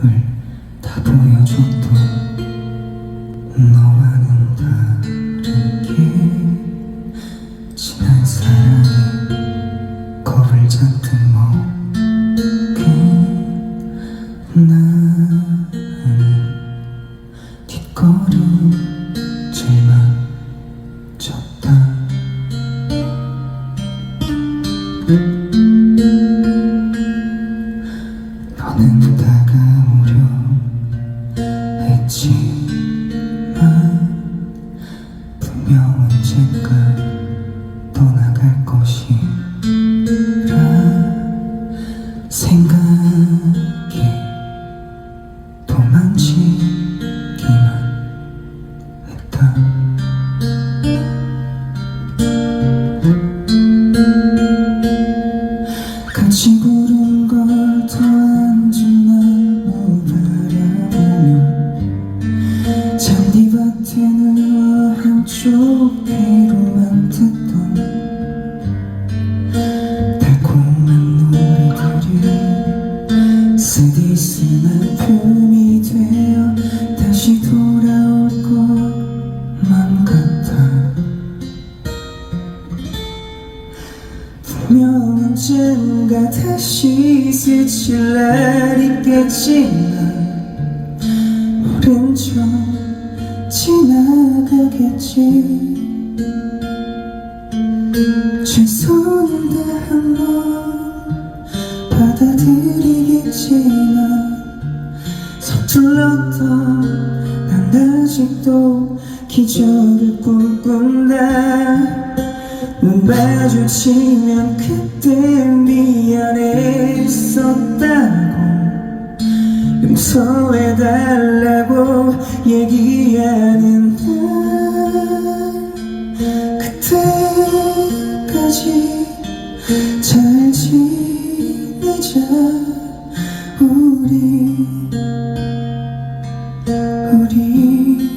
다 보여줘도 너와는 다르게 지난 사랑이 겁을 잔뜩 먹은 나는 뒷걸음질만 쳤다 했지만 분명 언젠가 떠나갈 것이라 생각이 도망치기만 했다. 같이 부른 걸더 쪽 귀로만 듣던 달콤한 노래들이 쓰디쓴 아픔이 되어 다시 돌아올 것만 같아. 분명 언젠가 다시 스칠 날 있겠지만 척 지나 최선을 다한 넌 받아들이겠지만 서툴렀던 난 아직도 기적을 꿈꾼다 눈 마주치면 그때 미안했었다고 용서해달라고 얘기하는 지내자 우리. 우리.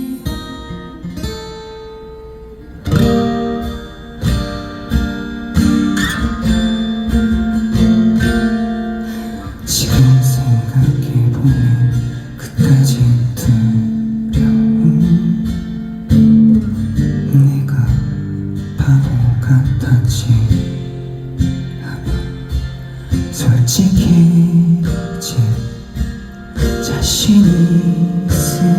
지금 생각해보면 끝까지 두려운 내가 바보 같았지 솔직히 이제 자신이 있으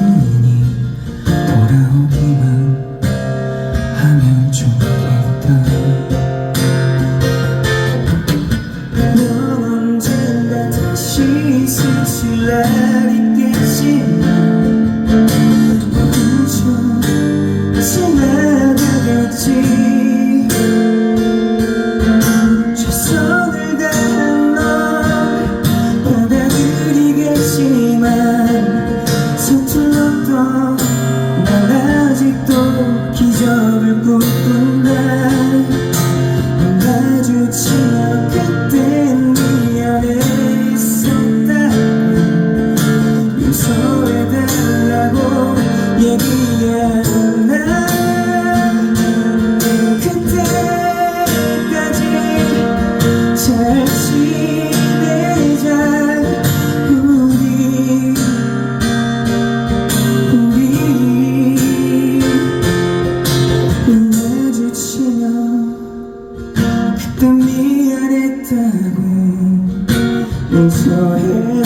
기적 미안했다고 용서해달라고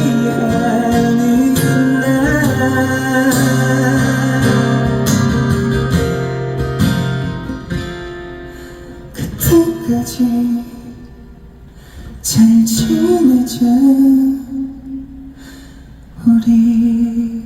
얘기하는 날 그때까지 잘 지내자. 우리